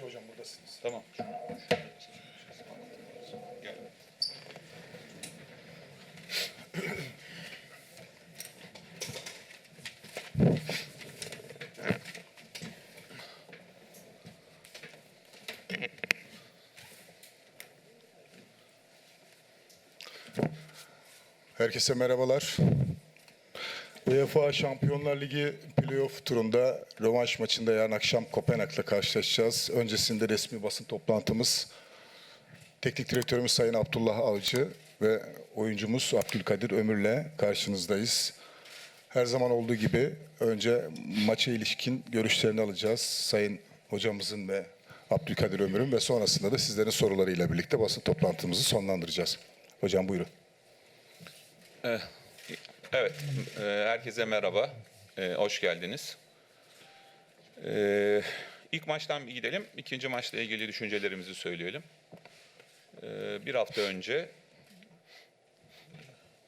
Şey hocam buradasınız. Tamam. Gel. Herkese merhabalar. UEFA Şampiyonlar Ligi playoff turunda rövanş maçında yarın akşam Kopenhag'la karşılaşacağız. Öncesinde resmi basın toplantımız teknik direktörümüz Sayın Abdullah Avcı ve oyuncumuz Abdülkadir Ömür'le karşınızdayız. Her zaman olduğu gibi önce maça ilişkin görüşlerini alacağız. Sayın hocamızın ve Abdülkadir Ömür'ün ve sonrasında da sizlerin sorularıyla birlikte basın toplantımızı sonlandıracağız. Hocam buyurun. Evet, e, herkese merhaba. E, Hoş geldiniz. E, İlk maçtan bir gidelim. İkinci maçla ilgili düşüncelerimizi söyleyelim. E, Bir hafta önce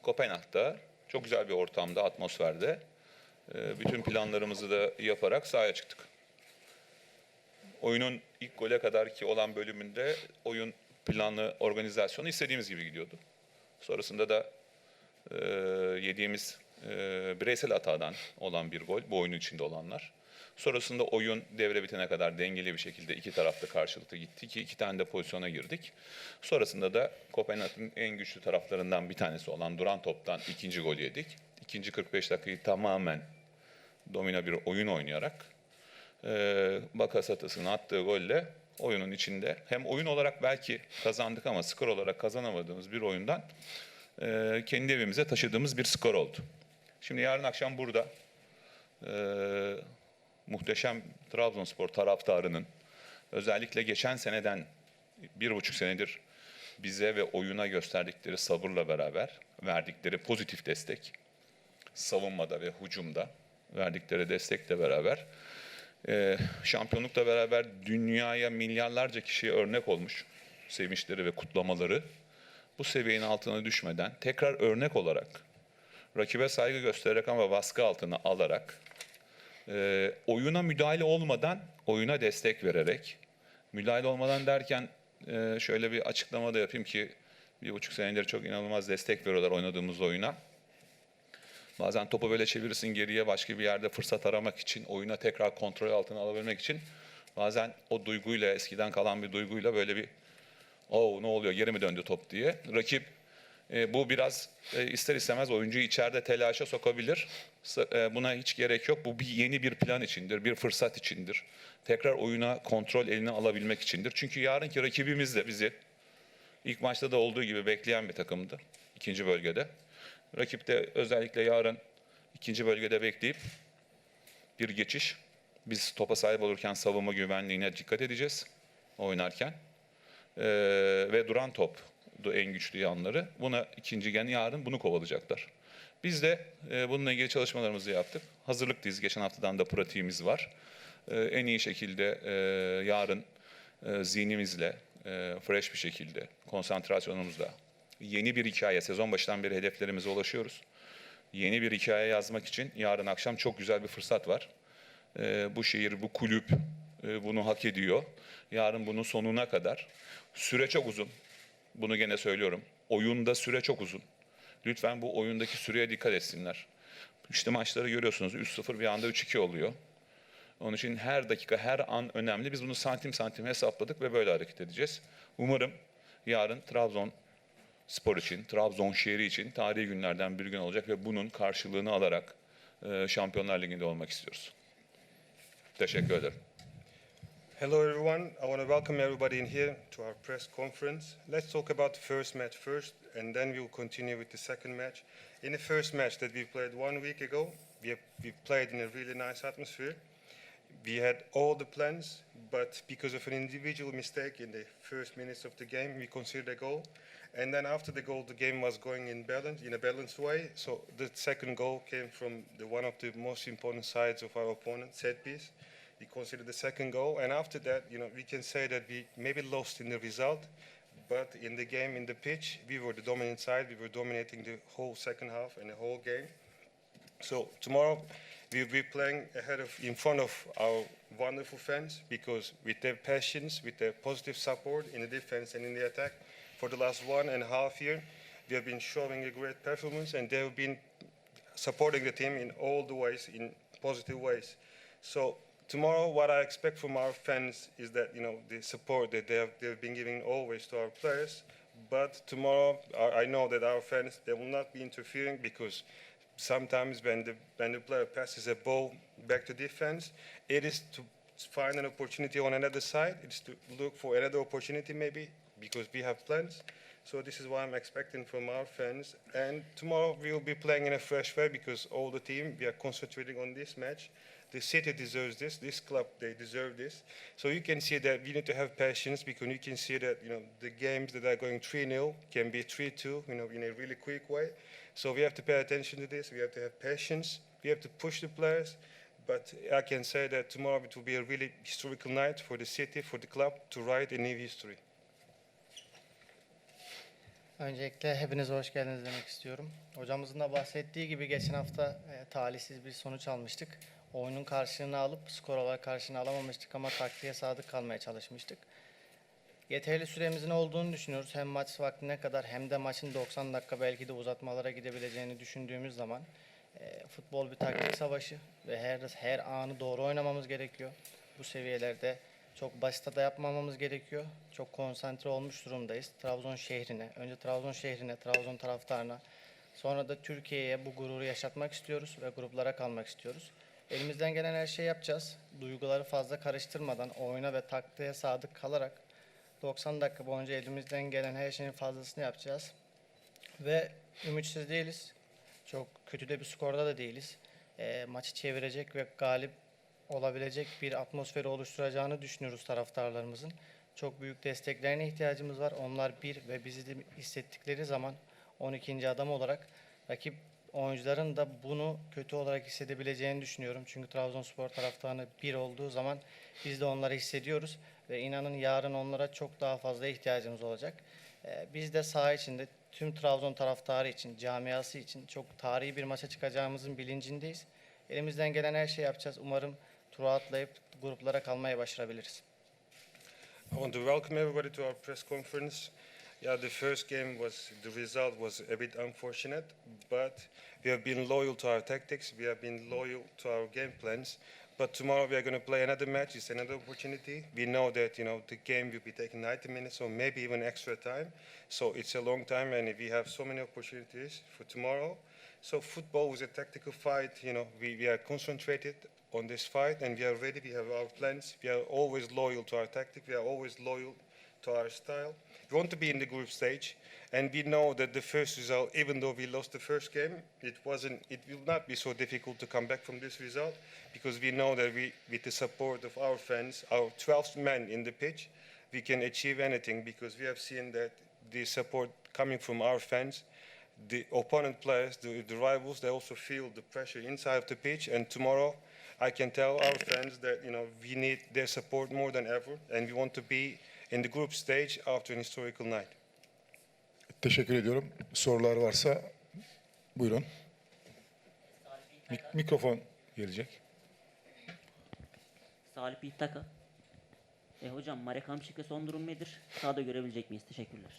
Kopenhag'da çok güzel bir ortamda, atmosferde bütün planlarımızı da yaparak sahaya çıktık. Oyunun ilk gole kadar ki olan bölümünde oyun planı, organizasyonu istediğimiz gibi gidiyordu. Sonrasında da e, yediğimiz e, bireysel hatadan olan bir gol, bu oyunun içinde olanlar. Sonrasında oyun devre bitene kadar dengeli bir şekilde iki tarafta karşılıklı gitti ki iki tane de pozisyona girdik. Sonrasında da Kopenhag'ın en güçlü taraflarından bir tanesi olan duran toptan ikinci gol yedik. İkinci 45 dakikayı tamamen domino bir oyun oynayarak e, Bakasetas'ın attığı golle oyunun içinde hem oyun olarak belki kazandık ama skor olarak kazanamadığımız bir oyundan e, kendi evimize taşıdığımız bir skor oldu. Şimdi yarın akşam burada e, muhteşem Trabzonspor taraftarının özellikle geçen seneden bir buçuk senedir bize ve oyuna gösterdikleri sabırla beraber verdikleri pozitif destek, savunmada ve hücumda verdikleri destekle beraber e, şampiyonlukla beraber dünyaya milyarlarca kişiye örnek olmuş sevinçleri ve kutlamaları bu seviyenin altına düşmeden tekrar örnek olarak rakibe saygı göstererek ama baskı altına alarak e, oyuna müdahale olmadan oyuna destek vererek müdahale olmadan derken e, şöyle bir açıklama da yapayım ki bir buçuk senedir çok inanılmaz destek veriyorlar oynadığımız oyuna. Bazen topu böyle çevirirsin geriye başka bir yerde fırsat aramak için, oyuna tekrar kontrol altına alabilmek için bazen o duyguyla, eskiden kalan bir duyguyla böyle bir o ne oluyor geri mi döndü top diye. Rakip e, bu biraz e, ister istemez oyuncuyu içeride telaşa sokabilir. E, buna hiç gerek yok. Bu bir yeni bir plan içindir, bir fırsat içindir. Tekrar oyuna kontrol eline alabilmek içindir. Çünkü yarınki rakibimiz de bizi ilk maçta da olduğu gibi bekleyen bir takımdı ikinci bölgede. Rakip de özellikle yarın ikinci bölgede bekleyip bir geçiş. Biz topa sahip olurken savunma güvenliğine dikkat edeceğiz oynarken. Ee, ve duran top en güçlü yanları. Buna ikinci gen yarın bunu kovalayacaklar. Biz de e, bununla ilgili çalışmalarımızı yaptık. Hazırlıklıyız. Geçen haftadan da pratiğimiz var. Ee, en iyi şekilde e, yarın e, zihnimizle, e, fresh bir şekilde, konsantrasyonumuzla yeni bir hikaye, sezon başından beri hedeflerimize ulaşıyoruz. Yeni bir hikaye yazmak için yarın akşam çok güzel bir fırsat var. Ee, bu şehir, bu kulüp e, bunu hak ediyor. Yarın bunun sonuna kadar. Süre çok uzun. Bunu gene söylüyorum. Oyunda süre çok uzun. Lütfen bu oyundaki süreye dikkat etsinler. İşte maçları görüyorsunuz 3-0 bir anda 3-2 oluyor. Onun için her dakika, her an önemli. Biz bunu santim santim hesapladık ve böyle hareket edeceğiz. Umarım yarın Trabzon spor için, Trabzon şehri için tarihi günlerden bir gün olacak ve bunun karşılığını alarak e, Şampiyonlar Ligi'nde olmak istiyoruz. Teşekkür ederim. Hello, everyone. I want to welcome everybody in here to our press conference. Let's talk about the first match first, and then we will continue with the second match. In the first match that we played one week ago, we, we played in a really nice atmosphere. We had all the plans, but because of an individual mistake in the first minutes of the game, we conceded a goal. And then after the goal, the game was going in balance, in a balanced way. So the second goal came from the one of the most important sides of our opponent, set piece. We considered the second goal, and after that, you know, we can say that we maybe lost in the result, but in the game, in the pitch, we were the dominant side. We were dominating the whole second half and the whole game. So tomorrow, we'll be playing ahead of, in front of our wonderful fans because with their passions, with their positive support in the defense and in the attack, for the last one and a half year, we have been showing a great performance and they have been supporting the team in all the ways, in positive ways. So tomorrow, what I expect from our fans is that you know the support that they have they've been giving always to our players. But tomorrow, I know that our fans they will not be interfering because sometimes when the when the player passes a ball back to defense, it is to find an opportunity on another side. It's to look for another opportunity maybe because we have plans. So this is what I'm expecting from our fans. And tomorrow we will be playing in a fresh way because all the team we are concentrating on this match. The city deserves this. This club they deserve this. So you can see that we need to have patience because you can see that you know the games that are going 3-0 can be 3-2. You know in a really quick way. So we have to pay attention to this. We have to have patience. We have to push the players. But I can say that tomorrow it will be a really historical night for the city, for the club to write a new history. Öncelikle hepiniz hoş geldiniz demek istiyorum. Hocamızın da bahsettiği gibi geçen hafta e, talihsiz bir sonuç almıştık. Oyunun karşılığını alıp skor olarak karşılığını alamamıştık ama taktiğe sadık kalmaya çalışmıştık. Yeterli süremizin olduğunu düşünüyoruz. Hem maç vaktine kadar hem de maçın 90 dakika belki de uzatmalara gidebileceğini düşündüğümüz zaman e, futbol bir taktik savaşı ve her her anı doğru oynamamız gerekiyor. Bu seviyelerde çok basit da yapmamamız gerekiyor. Çok konsantre olmuş durumdayız. Trabzon şehrine, önce Trabzon şehrine, Trabzon taraftarına, sonra da Türkiye'ye bu gururu yaşatmak istiyoruz ve gruplara kalmak istiyoruz. Elimizden gelen her şeyi yapacağız. Duyguları fazla karıştırmadan, oyuna ve taktiğe sadık kalarak 90 dakika boyunca elimizden gelen her şeyin fazlasını yapacağız. Ve ümitsiz değiliz. Çok kötü de bir skorda da değiliz. Eee, maçı çevirecek ve galip olabilecek bir atmosferi oluşturacağını düşünüyoruz taraftarlarımızın. Çok büyük desteklerine ihtiyacımız var. Onlar bir ve bizi de hissettikleri zaman 12. adam olarak rakip oyuncuların da bunu kötü olarak hissedebileceğini düşünüyorum. Çünkü Trabzonspor taraftarı bir olduğu zaman biz de onları hissediyoruz ve inanın yarın onlara çok daha fazla ihtiyacımız olacak. Ee, Biz de saha içinde tüm Trabzon taraftarı için, camiası için çok tarihi bir maça çıkacağımızın bilincindeyiz. Elimizden gelen her şeyi yapacağız. Umarım tura atlayıp gruplara kalmayı başarabiliriz. I want to welcome everybody to our press conference. Yeah, the first game was the result was a bit unfortunate, but we have been loyal to our tactics. We have been loyal to our game plans. But tomorrow we are going to play another match. It's another opportunity. We know that you know the game will be taking 90 minutes or maybe even extra time. So it's a long time, and we have so many opportunities for tomorrow. So football is a tactical fight. You know, we, we are concentrated on this fight, and we are ready. We have our plans. We are always loyal to our tactic. We are always loyal to our style. We want to be in the group stage, and we know that the first result, even though we lost the first game, it wasn't. It will not be so difficult to come back from this result, because we know that we, with the support of our fans, our 12th man in the pitch, we can achieve anything. Because we have seen that the support coming from our fans, the opponent players, the, the rivals, they also feel the pressure inside of the pitch. And tomorrow, I can tell our fans that you know we need their support more than ever, and we want to be in the group stage after an historical night. Teşekkür ediyorum. Sorular varsa buyurun. Mik- mikrofon gelecek. Salih İttaka. E, hocam Marek Hamšik'e son durum nedir? Sahada görebilecek miyiz? Teşekkürler.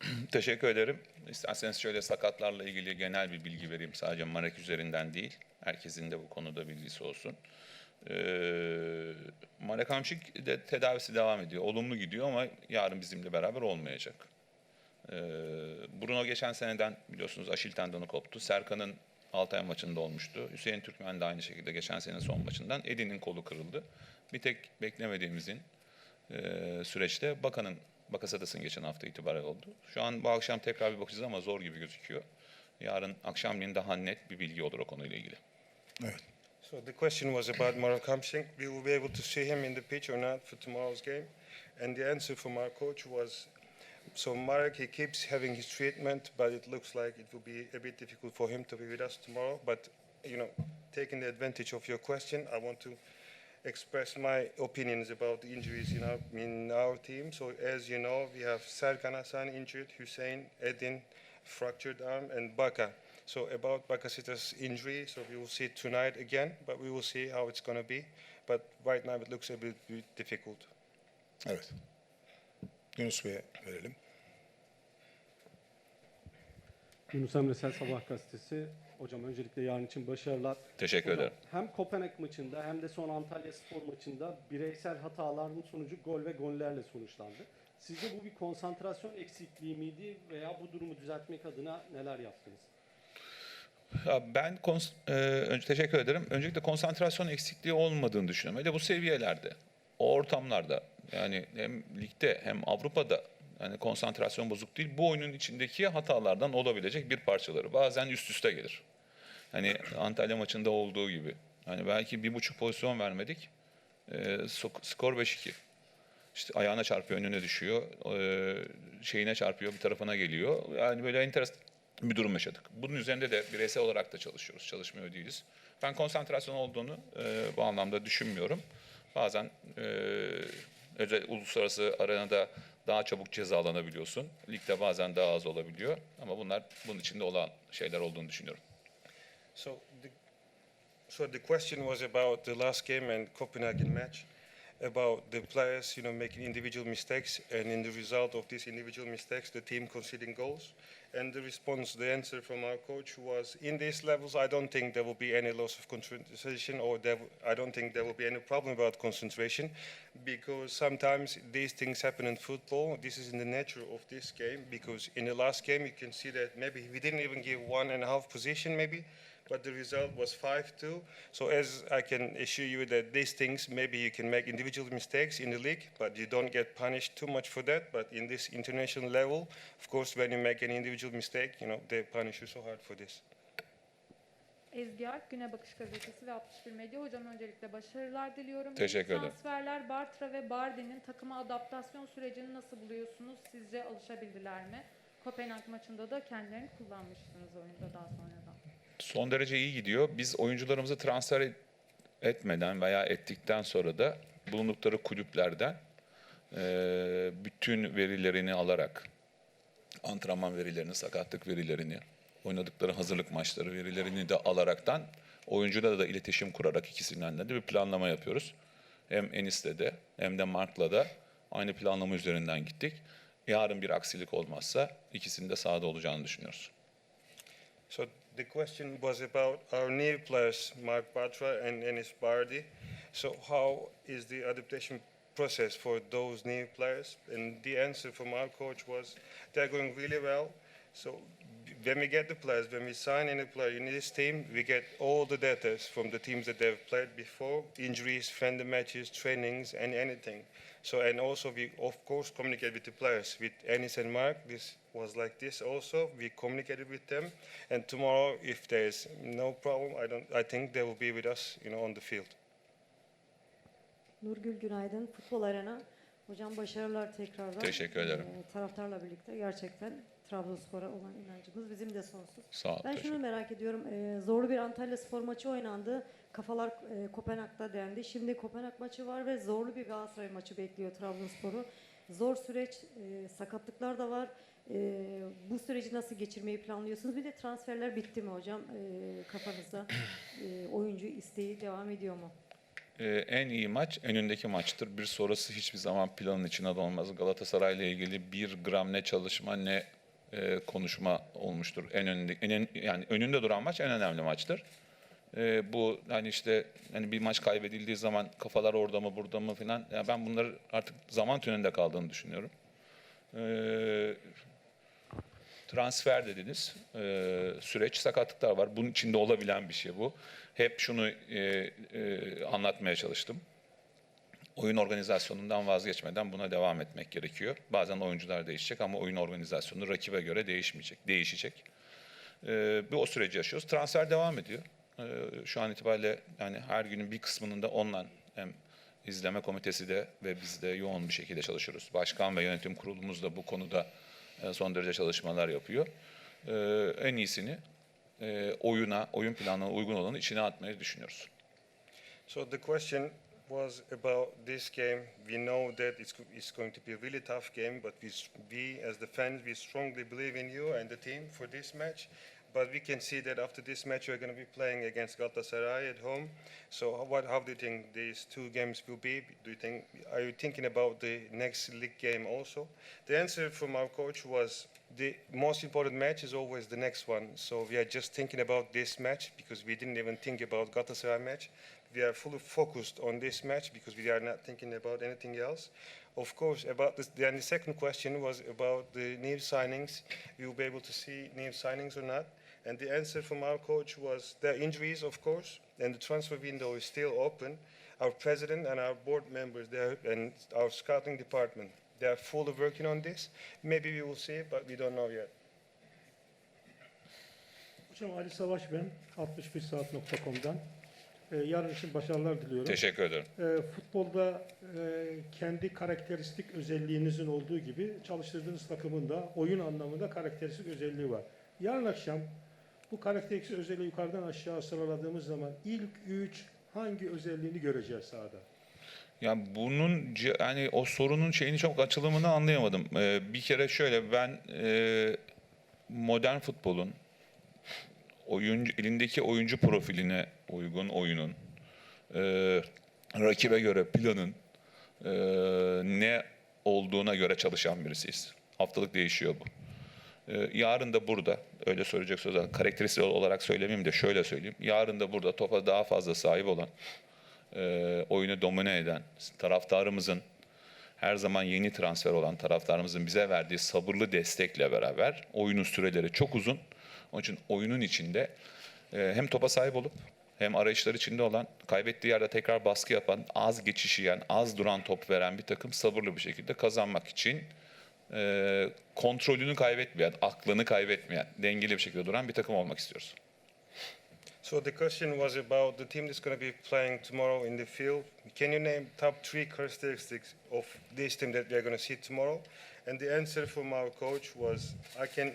Teşekkür ederim. İsterseniz şöyle sakatlarla ilgili genel bir bilgi vereyim. Sadece Marek üzerinden değil. Herkesin de bu konuda bilgisi olsun. Ee, Marek Hamšik de tedavisi devam ediyor. Olumlu gidiyor ama yarın bizimle beraber olmayacak. Ee, Bruno geçen seneden biliyorsunuz Aşil tendonu koptu. Serkan'ın Altay maçında olmuştu. Hüseyin Türkmen de aynı şekilde geçen sene son maçından. Edin'in kolu kırıldı. Bir tek beklemediğimizin e, süreçte Bakan'ın Bakasetas'ın geçen hafta itibariyle oldu. Şu an bu akşam tekrar bir bakacağız ama zor gibi gözüküyor. Yarın akşamleyin daha net bir bilgi olur o konuyla ilgili. Evet. So the question was about Marek Hamsink. We will be able to see him in the pitch or not for tomorrow's game. And the answer from our coach was, so Marek, he keeps having his treatment, but it looks like it will be a bit difficult for him to be with us tomorrow. But, you know, taking the advantage of your question, I want to express my opinions about the injuries in our, in our team. So as you know, we have Serkan Hasan injured, Hussein, Edin, fractured arm, and Baka. So about Bakasita's injury, so we will see it tonight again, but we will see how it's going to be. But right now it looks a bit, bit difficult. Evet. Yunus Bey'e verelim. Yunus Emre Sel Sabah gazetesi. Hocam öncelikle yarın için başarılar. Teşekkür Hocam, ederim. Hem Kopenhag maçında hem de son Antalya Spor maçında bireysel hataların sonucu gol ve gollerle sonuçlandı. Sizce bu bir konsantrasyon eksikliği miydi veya bu durumu düzeltmek adına neler yaptınız? Ben e, önce teşekkür ederim. Öncelikle konsantrasyon eksikliği olmadığını düşünüyorum. Hele bu seviyelerde, o ortamlarda yani hem ligde hem Avrupa'da yani konsantrasyon bozuk değil. Bu oyunun içindeki hatalardan olabilecek bir parçaları. Bazen üst üste gelir. Hani Antalya maçında olduğu gibi. Hani belki bir buçuk pozisyon vermedik. E, skor 5-2. İşte ayağına çarpıyor, önüne düşüyor. e, şeyine çarpıyor, bir tarafına geliyor. Yani böyle enteresan bir durum yaşadık. Bunun üzerinde de bireysel olarak da çalışıyoruz. Çalışmıyor değiliz. Ben konsantrasyon olduğunu e, bu anlamda düşünmüyorum. Bazen e, özel uluslararası arenada daha çabuk cezalanabiliyorsun. Ligde bazen daha az olabiliyor. Ama bunlar bunun içinde olan şeyler olduğunu düşünüyorum. So the, so the question was about the last game and Copenhagen match, about the players, you know, making individual mistakes, and in the result of these individual mistakes, the team conceding goals. And the response, the answer from our coach was, in these levels, I don't think there will be any loss of concentration, or there, I don't think there will be any problem about concentration, because sometimes these things happen in football. This is in the nature of this game, because in the last game, you can see that maybe we didn't even give one and a half position, maybe, but the result was 5-2. So as I can assure you that these things, maybe you can make individual mistakes in the league, but you don't get punished too much for that. But in this international level, of course, when you make an individual mistake, you know, they punish you so hard for this. Ezgi Alp, Güne Bakış Gazetesi ve 61 Medya. Hocam öncelikle başarılar diliyorum. Teşekkür ederim. Transferler Bartra ve Bardi'nin takıma adaptasyon sürecini nasıl buluyorsunuz? Sizce alışabildiler mi? Kopenhag maçında da kendilerini kullanmıştınız oyunda daha sonradan. Son derece iyi gidiyor. Biz oyuncularımızı transfer et- etmeden veya ettikten sonra da bulundukları kulüplerden eee, bütün verilerini alarak, antrenman verilerini, sakatlık verilerini, oynadıkları hazırlık maçları verilerini de alaraktan oyuncularla da iletişim kurarak ikisinden de bir planlama yapıyoruz. Hem Enis'le de hem de Mark'la da aynı planlama üzerinden gittik. Yarın bir aksilik olmazsa ikisinin de sahada olacağını düşünüyoruz. So the question was about our new players, Mark Patra and Enis Bardi. So how is the adaptation process for those new players? And the answer from our coach was they're going really well. So when we get the players, when we sign any player in this team, we get all the data from the teams that they've played before, injuries, friendly matches, trainings, and anything. So and also we of course communicate with the players. With Ennis and Mark, this was like this also. We communicated with them, and tomorrow, if there's no problem, I don't. I think they will be with us, you know, on the field. Nurgül Günaydın, Futbol Arena. Hocam başarılar tekrardan. Teşekkür ederim. Ee, taraftarla birlikte gerçekten Trabzonspor'a olan inancımız bizim de sonsuz. Sağ ol. Ben şunu merak ediyorum. ee, zorlu bir Antalya Spor maçı oynandı. Kafalar e, Kopenhag'da dendi. Şimdi Kopenhag maçı var ve zorlu bir Galatasaray maçı bekliyor Trabzonspor'u. Zor süreç, e, sakatlıklar da var. E, bu süreci nasıl geçirmeyi planlıyorsunuz? Bir de transferler bitti mi hocam e, kafanızda? E, oyuncu isteği devam ediyor mu? Ee, en iyi maç önündeki maçtır. Bir sonrası hiçbir zaman planın içine de olmaz. Galatasaray'la ilgili bir gram ne çalışma ne e, konuşma olmuştur. En önünde, en, yani önünde duran maç en önemli maçtır. Ee, bu hani işte hani bir maç kaybedildiği zaman kafalar orada mı burada mı falan. Yani ben bunları artık zaman tünelinde kaldığını düşünüyorum. Ee, transfer dediniz. Ee, süreç sakatlıklar var. Bunun içinde olabilen bir şey bu. Hep şunu e, e, anlatmaya çalıştım. Oyun organizasyonundan vazgeçmeden buna devam etmek gerekiyor. Bazen oyuncular değişecek ama oyun organizasyonu rakibe göre değişmeyecek, değişecek. Ee, bir o süreci yaşıyoruz. Transfer devam ediyor. Ee, şu an itibariyle yani her günün bir kısmının da online hem izleme komitesi de ve biz de yoğun bir şekilde çalışıyoruz. Başkan ve yönetim kurulumuz da bu konuda e, son derece çalışmalar yapıyor. Ee, en iyisini e, oyuna, oyun planına uygun olanı içine atmayı düşünüyoruz. So the question was about this game. We know that it's, it's going to be a really tough game, but we, we as the fans, we strongly believe in you and the team for this match. but we can see that after this match you're going to be playing against Galatasaray at home. So how- what, how do you think these two games will be? Do you think are you thinking about the next league game also? The answer from our coach was the most important match is always the next one. So we are just thinking about this match because we didn't even think about Galatasaray match. We are fully focused on this match because we are not thinking about anything else. Of course, about this, then the second question was about the new signings. Will be able to see new signings or not. And the answer from our coach was there are injuries, of course, and the transfer window is still open. Our president and our board members there and our scouting department, they are fully working on this. Maybe we will see it, but we don't know yet. Hocam Ali Savaş ben, 61saat.com'dan. Ee, yarın için başarılar diliyorum. Teşekkür ederim. Ee, futbolda e, kendi karakteristik özelliğinizin olduğu gibi çalıştırdığınız takımın da oyun anlamında karakteristik özelliği var. Yarın akşam bu karakteristik özelliği yukarıdan aşağı sıraladığımız zaman ilk üç hangi özelliğini göreceğiz sahada? Ya bunun yani o sorunun şeyini çok açılımını anlayamadım. Ee, bir kere şöyle ben e, modern futbolun oyuncu elindeki oyuncu profiline uygun oyunun e, rakibe göre planın e, ne olduğuna göre çalışan birisiyiz. Haftalık değişiyor bu. E, yarın da burada öyle söyleyecek sözler karakteristik olarak söylemeyeyim de şöyle söyleyeyim. Yarın da burada topa daha fazla sahip olan e, oyunu domine eden taraftarımızın her zaman yeni transfer olan taraftarımızın bize verdiği sabırlı destekle beraber oyunun süreleri çok uzun. Onun için oyunun içinde e, hem topa sahip olup hem arayışlar içinde olan, kaybettiği yerde tekrar baskı yapan, az geçiş yiyen, az duran top veren bir takım sabırlı bir şekilde kazanmak için e, kontrolünü kaybetmeyen, aklını kaybetmeyen, dengeli bir şekilde duran bir takım olmak istiyoruz. So the question was about the team that's going to be playing tomorrow in the field. Can you name top three characteristics of this team that we are going to see tomorrow? And the answer from our coach was, I can,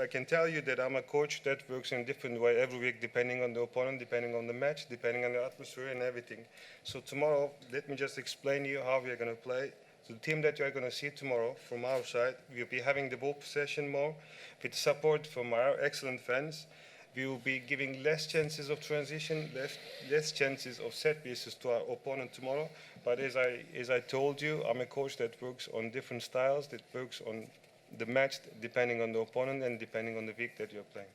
I can tell you that I'm a coach that works in a different way every week, depending on the opponent, depending on the match, depending on the atmosphere and everything. So tomorrow, let me just explain to you how we are going to play. So the team that you are going to see tomorrow from our side, we'll be having the ball possession more with support from our excellent fans. We will be giving less chances of transition, less, less chances of set pieces to our opponent tomorrow. But as I, as I told you, I'm a coach that works on different styles, that works on the match depending on the opponent and depending on the week that you're playing.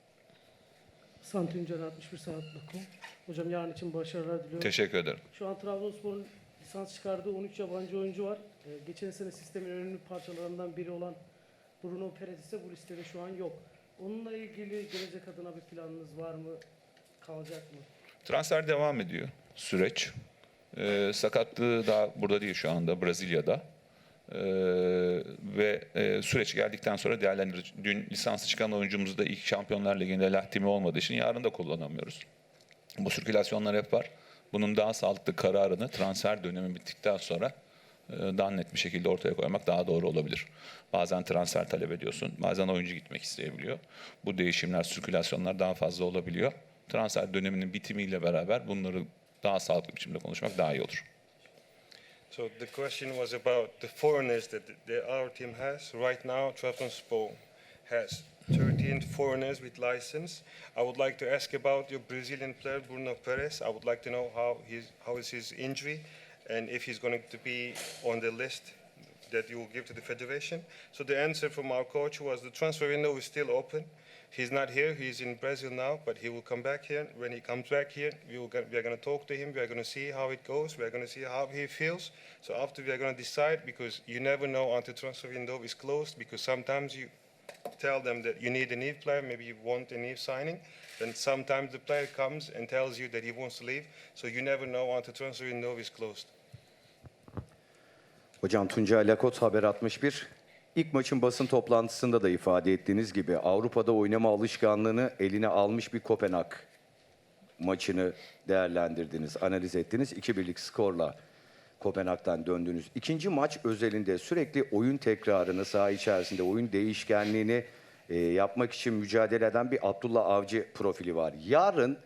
Santuncer 61saat.com. Hocam yarın için başarılar diliyorum. Teşekkür ederim. Şu an Trabzonspor'un lisans çıkardığı 13 yabancı oyuncu var. Ee, geçen sene sistemin önemli parçalarından biri olan Bruno Perez ise bu listede şu an yok. Onunla ilgili gelecek adına bir planınız var mı? Kalacak mı? Transfer devam ediyor süreç. Ee, sakatlığı da burada değil şu anda Brezilya'da. Ee, ve e, süreç geldikten sonra değerlendireceğiz. Dün lisanslı çıkan oyuncumuz da ilk Şampiyonlar Ligi'nde lahtimi olmadığı için yarın da kullanamıyoruz. Bu sirkülasyonlar hep var. Bunun daha sağlıklı kararını transfer dönemi bittikten sonra e, daha net bir şekilde ortaya koymak daha doğru olabilir. Bazen transfer talep ediyorsun, bazen oyuncu gitmek isteyebiliyor. Bu değişimler, sirkülasyonlar daha fazla olabiliyor. Transfer döneminin bitimiyle beraber bunları daha sağlıklı biçimde konuşmak daha iyi olur. So the question was about the foreigners that, that our team has. Right now, Trabzonspor has 13 foreigners with license. I would like to ask about your Brazilian player Bruno Perez. I would like to know how his how is his injury, and if he's going to be on the list that you will give to the federation. So the answer from our coach was the transfer window is still open. He's not here. He's in Brazil now, but he will come back here. When he comes back here, we, will, go- we are going to talk to him. We are going to see how it goes. We are going to see how he feels. So after we are going to decide, because you never know until transfer window is closed. Because sometimes you tell them that you need a new player, maybe you want a new signing. Then sometimes the player comes and tells you that he wants to leave. So you never know until transfer window is closed. Hocam Tuncay Lakot Haber 61. İlk maçın basın toplantısında da ifade ettiğiniz gibi Avrupa'da oynama alışkanlığını eline almış bir Kopenhag maçını değerlendirdiniz, analiz ettiniz. 2-1'lik skorla Kopenhag'dan döndünüz. İkinci maç özelinde sürekli oyun tekrarını, saha içerisinde oyun değişkenliğini e, yapmak için mücadele eden bir Abdullah Avcı profili var. Yarın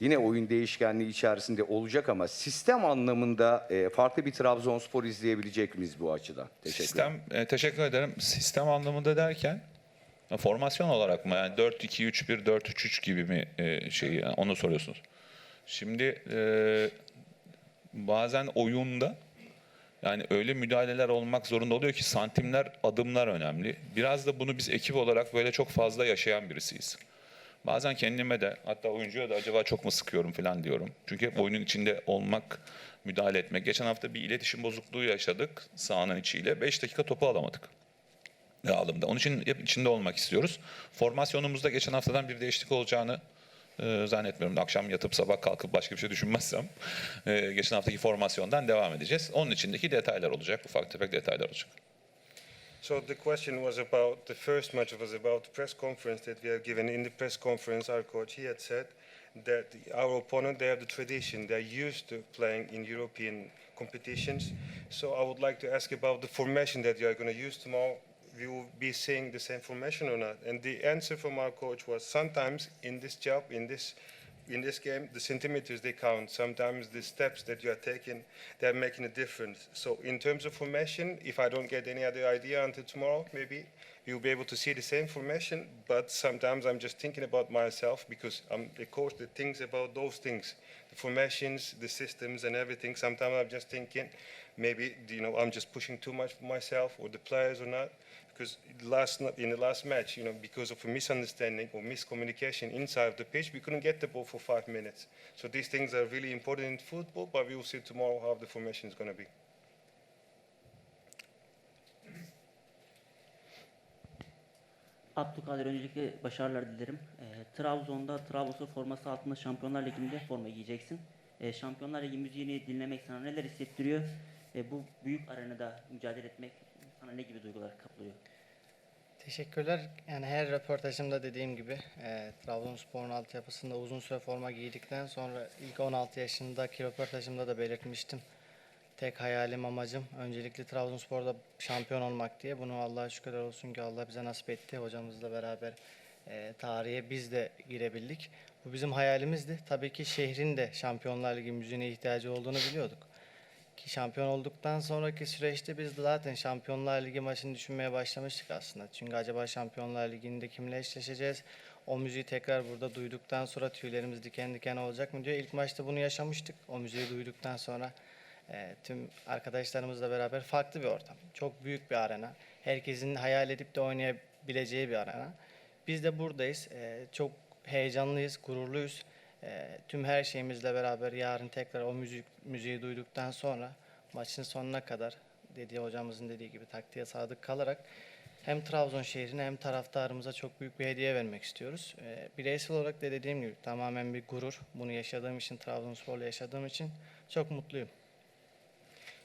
yine oyun değişkenliği içerisinde olacak ama sistem anlamında e, farklı bir Trabzonspor izleyebilecek miyiz bu açıdan? Teşekkür. Sistem, e, teşekkür ederim. Sistem anlamında derken Formasyon olarak mı? Yani 4-2-3-1, 4-3-3 gibi mi e, şey yani onu soruyorsunuz. Şimdi e, bazen oyunda yani öyle müdahaleler olmak zorunda oluyor ki santimler, adımlar önemli. Biraz da bunu biz ekip olarak böyle çok fazla yaşayan birisiyiz. Bazen kendime de hatta oyuncuya da acaba çok mu sıkıyorum falan diyorum. Çünkü hep oyunun içinde olmak, müdahale etmek. Geçen hafta bir iletişim bozukluğu yaşadık sahanın içiyle. 5 dakika topu alamadık alımda. Onun için hep içinde olmak istiyoruz. Formasyonumuzda geçen haftadan bir değişiklik olacağını e, zannetmiyorum. Akşam yatıp sabah kalkıp başka bir şey düşünmezsem e, geçen haftaki formasyondan devam edeceğiz. Onun içindeki detaylar olacak, ufak tefek detaylar olacak. So the question was about the first match was about the press conference that we have given. In the press conference, our coach he had said that our opponent they have the tradition, they're used to playing in European competitions. So I would like to ask about the formation that you are going to use tomorrow. We will be seeing the same formation or not? And the answer from our coach was sometimes in this job, in this in this game, the centimeters they count. Sometimes the steps that you are taking, they're making a difference. So in terms of formation, if I don't get any other idea until tomorrow, maybe you'll be able to see the same formation. But sometimes I'm just thinking about myself because I'm the coach that thinks about those things, the formations, the systems, and everything. Sometimes I'm just thinking, maybe you know I'm just pushing too much for myself or the players or not because last in the last match, you know, because of a misunderstanding or miscommunication inside of the pitch, we couldn't get the ball for five minutes. So these things are really important in football, but we will see tomorrow how the formation is going to be. Abdülkadir öncelikle başarılar dilerim. Ee, Trabzon'da Trabzonspor forması altında Şampiyonlar Ligi'nde forma giyeceksin. Ee, Şampiyonlar Ligi müziğini dinlemek sana neler hissettiriyor? Ve bu büyük arenada mücadele etmek sana ne gibi duygular kaplıyor? Teşekkürler. Yani her röportajımda dediğim gibi e, Trabzonspor'un altyapısında uzun süre forma giydikten sonra ilk 16 yaşındaki röportajımda da belirtmiştim. Tek hayalim amacım öncelikle Trabzonspor'da şampiyon olmak diye. Bunu Allah'a şükürler olsun ki Allah bize nasip etti. Hocamızla beraber e, tarihe biz de girebildik. Bu bizim hayalimizdi. Tabii ki şehrin de Şampiyonlar Ligi müziğine ihtiyacı olduğunu biliyorduk. Ki şampiyon olduktan sonraki süreçte biz zaten Şampiyonlar Ligi maçını düşünmeye başlamıştık aslında. Çünkü acaba Şampiyonlar Ligi'nde kimle eşleşeceğiz? O müziği tekrar burada duyduktan sonra tüylerimiz diken diken olacak mı diyor. İlk maçta bunu yaşamıştık. O müziği duyduktan sonra e, tüm arkadaşlarımızla beraber farklı bir ortam. Çok büyük bir arena. Herkesin hayal edip de oynayabileceği bir arena. Biz de buradayız. E, çok heyecanlıyız, gururluyuz. E, tüm her şeyimizle beraber yarın tekrar o müzik müziği duyduktan sonra maçın sonuna kadar dediği hocamızın dediği gibi taktiğe sadık kalarak hem Trabzon şehrine hem taraftarımıza çok büyük bir hediye vermek istiyoruz. E, bireysel olarak da dediğim gibi tamamen bir gurur. Bunu yaşadığım için, Trabzonspor'la yaşadığım için çok mutluyum.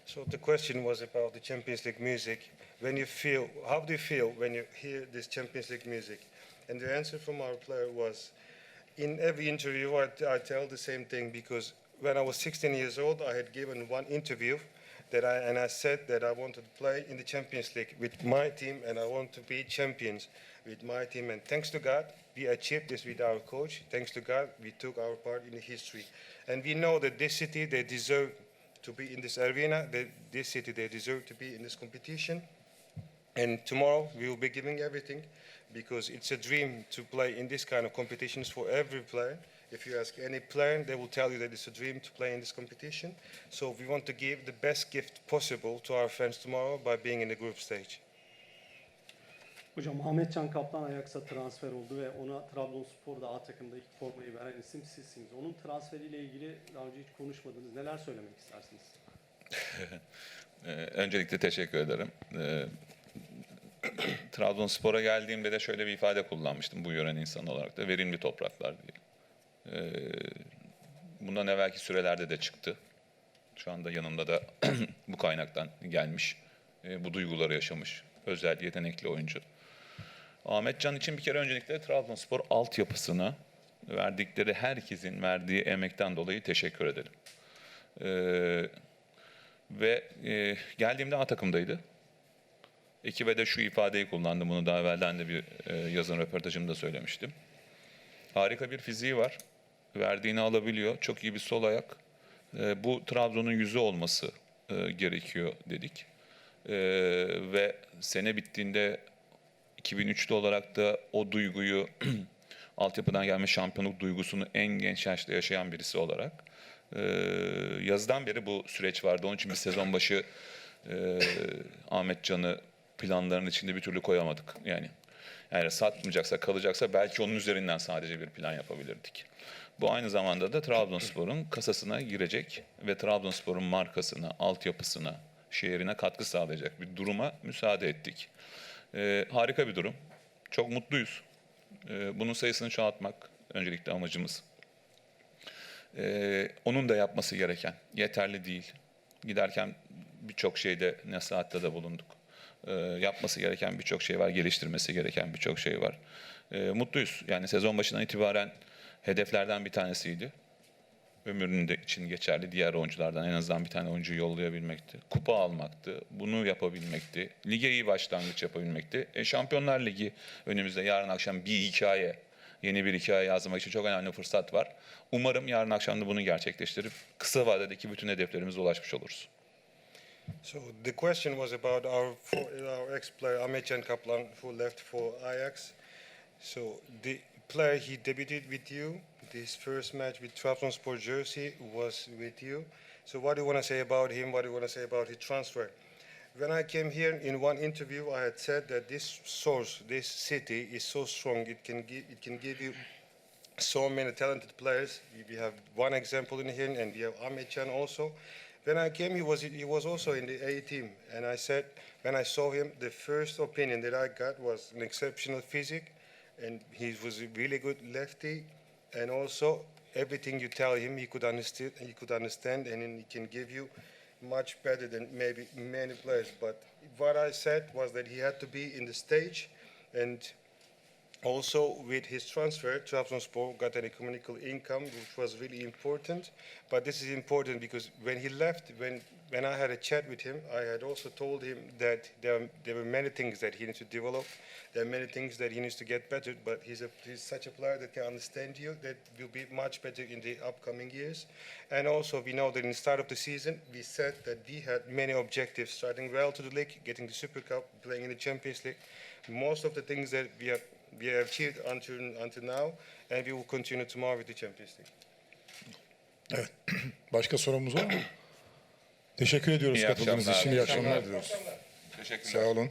So the question was about the Champions League music. When you feel, how do you feel when you hear this Champions League music? And the answer from our player was, in every interview I, I tell the same thing because when I was 16 years old, I had given one interview that I and I said that I wanted to play in the Champions League with my team and I want to be champions with my team. And thanks to God, we achieved this with our coach. Thanks to God, we took our part in the history. And we know that this city, they deserve to be in this arena. That this city, they deserve to be in this competition. And tomorrow we will be giving everything because it's a dream to play in this kind of competitions for every player. If you ask any player, they will tell you that it's a dream to play in this competition. So we want to give the best gift possible to our fans tomorrow by being in the group stage. Hocam Ahmet Can Kaplan Ajax'a transfer oldu ve ona Trabzonspor'da A takımda ilk formayı veren isim sizsiniz. Onun transferiyle ilgili daha önce hiç konuşmadınız. Neler söylemek istersiniz? Ee, öncelikle teşekkür ederim. Trabzonspor'a geldiğimde de şöyle bir ifade kullanmıştım bu yören insan olarak da verimli topraklar diye. Ee, bundan evvelki sürelerde de çıktı. Şu anda yanımda da bu kaynaktan gelmiş. Ee, bu duyguları yaşamış. Özel, yetenekli oyuncu. Ahmet Can için bir kere öncelikle Trabzonspor altyapısına verdikleri herkesin verdiği emekten dolayı teşekkür ederim. Ee, ve e, geldiğimde A takımdaydı. Ekibe de şu ifadeyi kullandım. Bunu daha evvelden de bir e, yazın röportajımda söylemiştim. Harika bir fiziği var. Verdiğini alabiliyor. Çok iyi bir sol ayak. E, bu Trabzon'un yüzü olması e, gerekiyor dedik. E, ve sene bittiğinde 2003'lü olarak da o duyguyu, altyapıdan gelme şampiyonluk duygusunu en genç yaşta yaşayan birisi olarak yazdan beri bu süreç vardı. Onun için bir sezon başı e, Ahmet Can'ı planların içinde bir türlü koyamadık. Yani yani satmayacaksa kalacaksa belki onun üzerinden sadece bir plan yapabilirdik. Bu aynı zamanda da Trabzonspor'un kasasına girecek ve Trabzonspor'un markasına, altyapısına, şehrine katkı sağlayacak bir duruma müsaade ettik. Ee, harika bir durum. Çok mutluyuz. Ee, bunun sayısını çoğaltmak öncelikle amacımız. Ee, onun da yapması gereken, yeterli değil. Giderken birçok şeyde nasihatte de bulunduk. Ee, yapması gereken birçok şey var, geliştirmesi gereken birçok şey var. Ee, mutluyuz. Yani sezon başından itibaren hedeflerden bir tanesiydi. Ömrünün de için geçerli diğer oyunculardan en azından bir tane oyuncu yollayabilmekti. Kupa almaktı. Bunu yapabilmekti. Lige iyi başlangıç yapabilmekti. E, Şampiyonlar Ligi önümüzde yarın akşam bir hikaye, yeni bir hikaye yazmak için çok önemli fırsat var. Umarım yarın akşam da bunu gerçekleştirip kısa vadedeki bütün hedeflerimize ulaşmış oluruz. So the question was about our for, our ex-player Ahmetcan Kaplan, who left for Ajax. So the player he debuted with you. His first match with Trabzonspor jersey was with you. So what do you want to say about him? What do you want to say about his transfer? When I came here in one interview, I had said that this source, this city, is so strong. It can give, it can give you so many talented players. We have one example in here, and we have Ahmed Chan also. When I came, he was he was also in the A team, and I said when I saw him, the first opinion that I got was an exceptional physique, and he was a really good lefty, and also everything you tell him, he could understand. He could understand, and he can give you much better than maybe many players. But what I said was that he had to be in the stage, and also, with his transfer, Trabzonspor got an economical income, which was really important. But this is important because when he left, when when I had a chat with him, I had also told him that there, there were many things that he needs to develop. There are many things that he needs to get better. But he's a he's such a player that can understand you. That will be much better in the upcoming years. And also, we know that in the start of the season, we said that we had many objectives: starting well to the league, getting the Super Cup, playing in the Champions League. Most of the things that we have we have achieved until until now, and we will continue tomorrow with the Champions League. Evet. Başka sorumuz var mı? Teşekkür ediyoruz İyi katıldığınız akşamlar. için. İyi akşamlar diliyoruz. Teşekkürler. Sağ olun.